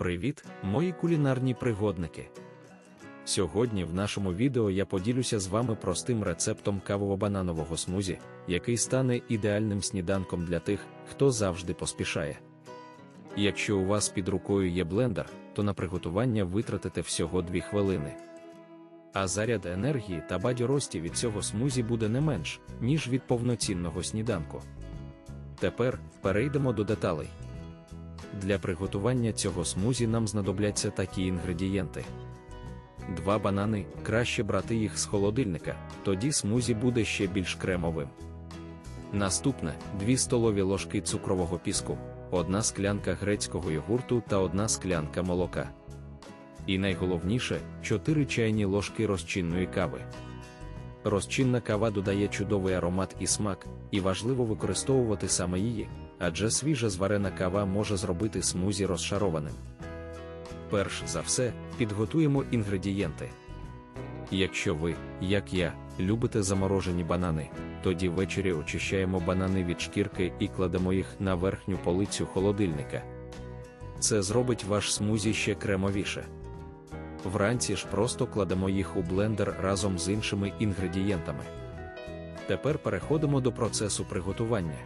Привіт, мої кулінарні пригодники! Сьогодні в нашому відео я поділюся з вами простим рецептом кавово-бананового смузі, який стане ідеальним сніданком для тих, хто завжди поспішає. Якщо у вас під рукою є блендер, то на приготування витратите всього 2 хвилини. А заряд енергії та бадьорості від цього смузі буде не менш, ніж від повноцінного сніданку. Тепер перейдемо до деталей. Для приготування цього смузі нам знадобляться такі інгредієнти. Два банани, краще брати їх з холодильника, тоді смузі буде ще більш кремовим. Наступне 2 столові ложки цукрового піску, одна склянка грецького йогурту та одна склянка молока. І найголовніше 4 чайні ложки розчинної кави. Розчинна кава додає чудовий аромат і смак, і важливо використовувати саме її, адже свіжа зварена кава може зробити смузі розшарованим. Перш за все, підготуємо інгредієнти. Якщо ви, як я, любите заморожені банани, тоді ввечері очищаємо банани від шкірки і кладемо їх на верхню полицю холодильника. Це зробить ваш смузі ще кремовіше. Вранці ж просто кладемо їх у блендер разом з іншими інгредієнтами. Тепер переходимо до процесу приготування.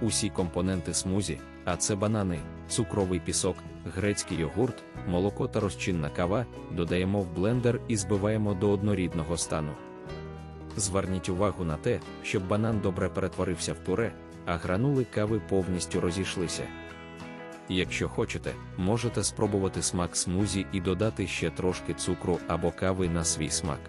Усі компоненти смузі, а це банани, цукровий пісок, грецький йогурт, молоко та розчинна кава, додаємо в блендер і збиваємо до однорідного стану. Зверніть увагу на те, щоб банан добре перетворився в пюре, а гранули кави повністю розійшлися. Якщо хочете, можете спробувати смак смузі і додати ще трошки цукру або кави на свій смак.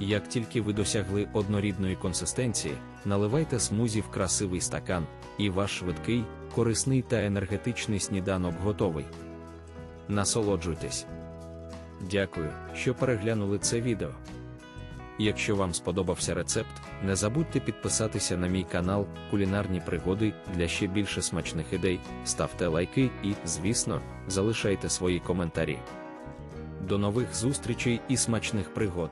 Як тільки ви досягли однорідної консистенції, наливайте смузі в красивий стакан, і ваш швидкий, корисний та енергетичний сніданок готовий. Насолоджуйтесь. Дякую, що переглянули це відео. Якщо вам сподобався рецепт, не забудьте підписатися на мій канал Кулінарні пригоди для ще більше смачних ідей, ставте лайки і, звісно, залишайте свої коментарі. До нових зустрічей і смачних пригод!